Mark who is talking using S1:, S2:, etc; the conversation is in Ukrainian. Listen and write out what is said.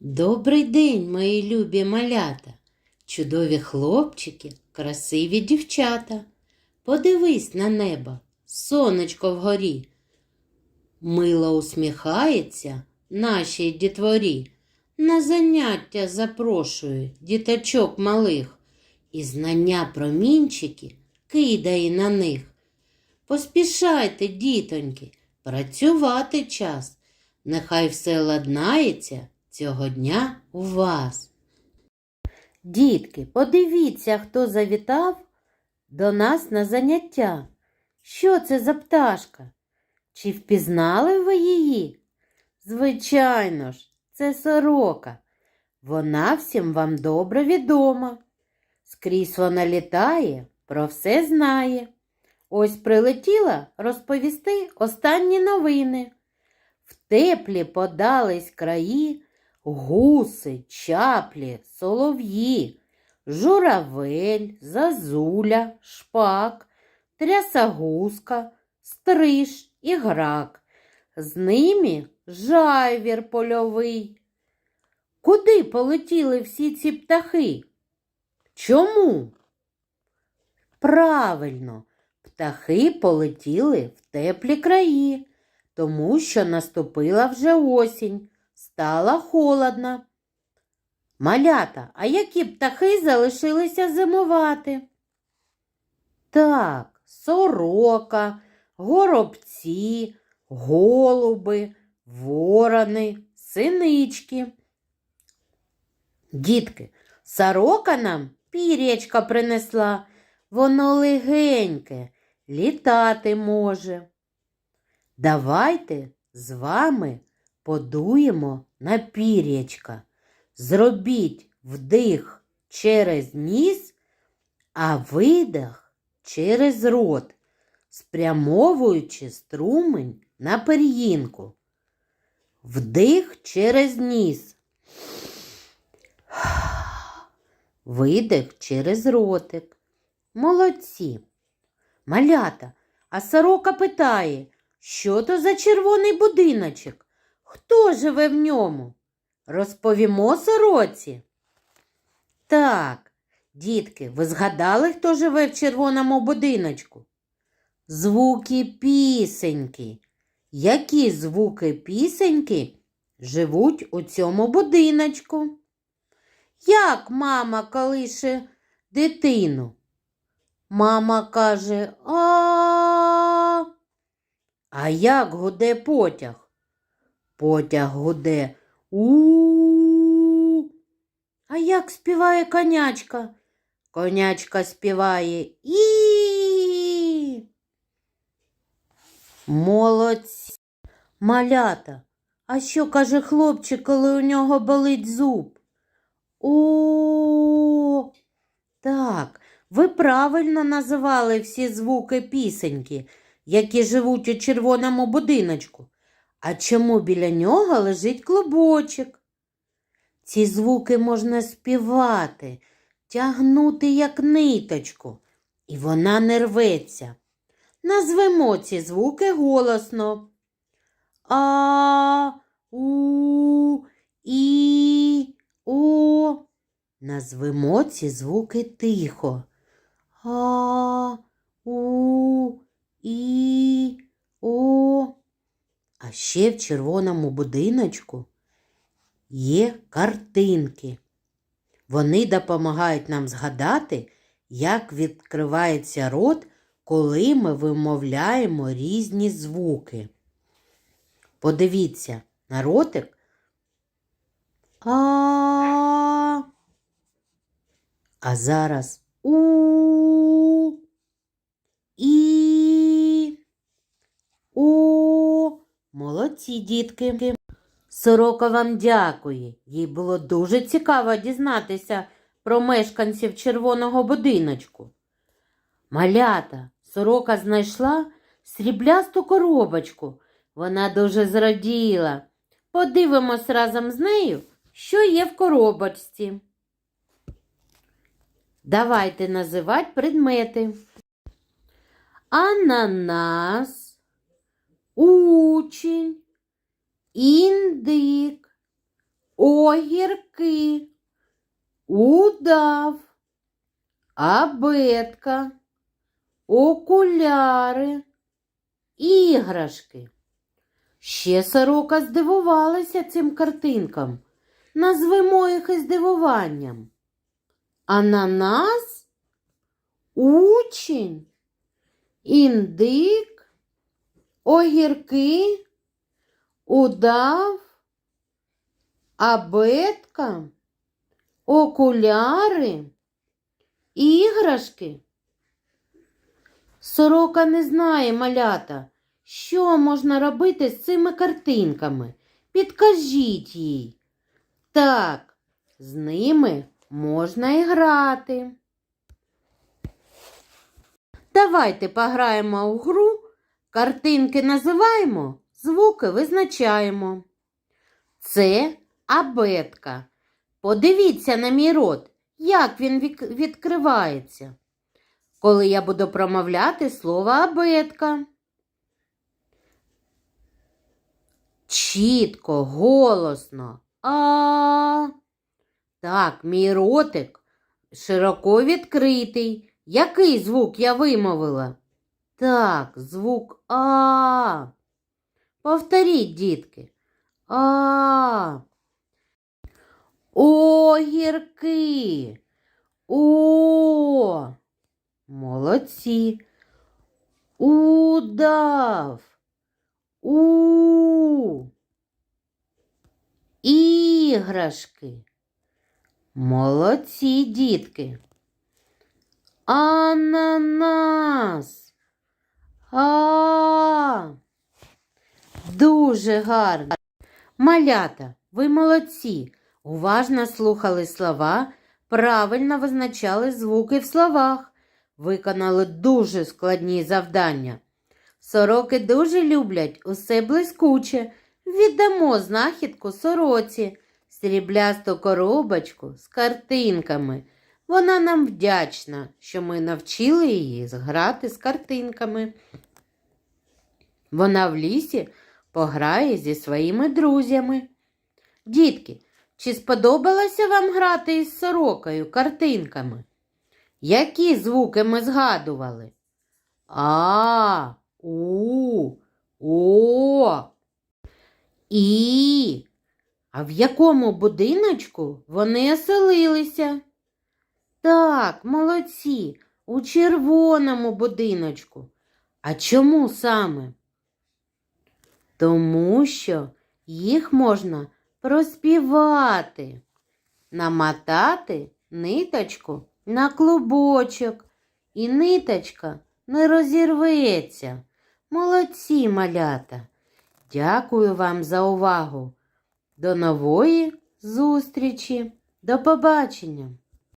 S1: Добрий день, мої любі малята, чудові хлопчики, красиві дівчата. Подивись на небо, сонечко вгорі. Мило усміхається нашій дітворі. На заняття запрошую діточок малих, і знання промінчики кидає на них. Поспішайте, дітоньки, працювати час. Нехай все ладнається цього дня у вас. Дітки, подивіться, хто завітав до нас на заняття. Що це за пташка? Чи впізнали ви її? Звичайно ж, це сорока. Вона всім вам добре відома. Скрізь вона літає, про все знає. Ось прилетіла розповісти останні новини. В теплі подались краї гуси, чаплі, солов'ї, журавель, зазуля, шпак, трясогузка, стриж і грак. З ними жайвір польовий. Куди полетіли всі ці птахи? Чому? Правильно, птахи полетіли в теплі краї, тому що наступила вже осінь, стало холодно. Малята, а які птахи залишилися зимувати? Так, сорока, горобці, голуби, ворони, синички. Дітки, сорока нам пірячка принесла, воно легеньке, літати може. Давайте з вами подуємо на пірячка. Зробіть вдих через ніс, а видих через рот, спрямовуючи струмень на пір'їнку. Вдих через ніс. Видих через ротик. Молодці. Малята, а сорока питає, що то за червоний будиночок? Хто живе в ньому? Розповімо сороці. Так, дітки, ви згадали, хто живе в червоному будиночку? Звуки пісеньки. Які звуки пісеньки живуть у цьому будиночку? Як мама колише дитину? Мама каже а. А як гуде потяг? Потяг гуде у. А як співає конячка? Конячка співає і. Молодці. Малята. А що каже хлопчик, коли у нього болить зуб? О, так, ви правильно називали всі звуки пісеньки, які живуть у червоному будиночку. А чому біля нього лежить клубочок? Ці звуки можна співати, тягнути як ниточку, і вона не рветься. Назвемо ці звуки голосно. А, у, і, о. Назвемо ці звуки тихо. А, у, і, о. А ще в червоному будиночку є картинки. Вони допомагають нам згадати, як відкривається рот, коли ми вимовляємо різні звуки. Подивіться на ротик. А. А зараз у. І. О. Молодці, дітки. Сорока вам дякує. Їй було дуже цікаво дізнатися про мешканців червоного будиночку. Малята, сорока знайшла сріблясту коробочку. Вона дуже зраділа. Подивимось разом з нею, що є в коробочці. Давайте називати предмети. Ананас, учень, індик, огірки, удав, абетка, окуляри, іграшки. Ще сорока здивувалася цим картинкам. Назвемо їх із здивуванням. Ананас, учень, індик, огірки, удав, абетка, окуляри, іграшки. Сорока не знає малята, що можна робити з цими картинками. Підкажіть їй. Так, з ними можна і грати. Давайте пограємо у гру. Картинки називаємо, звуки визначаємо. Це абетка. Подивіться на мій рот, як він відкривається. Коли я буду промовляти слово абетка. Чітко, голосно. А. Так, мій ротик широко відкритий. Який звук я вимовила? Так, звук А. Повторіть, дітки. А. Огірки. О. Молодці. Удав. У. Іграшки. Молодці, дітки. Ананас. А. Дуже гарно. Малята, ви молодці. Уважно слухали слова, правильно визначали звуки в словах. Виконали дуже складні завдання. Сороки дуже люблять усе блискуче. Віддамо знахідку сороці, сріблясту коробочку з картинками. Вона нам вдячна, що ми навчили її зграти з картинками. Вона в лісі пограє зі своїми друзями. Дітки, чи сподобалося вам грати із сорокою картинками? Які звуки ми згадували? А, у, о, і. А в якому будиночку вони оселилися? Так, молодці, у червоному будиночку. А чому саме? Тому що їх можна проспівати, намотати ниточку на клубочок, і ниточка не розірветься. Молодці, малята. Дякую вам за увагу. До нової зустрічі. До побачення!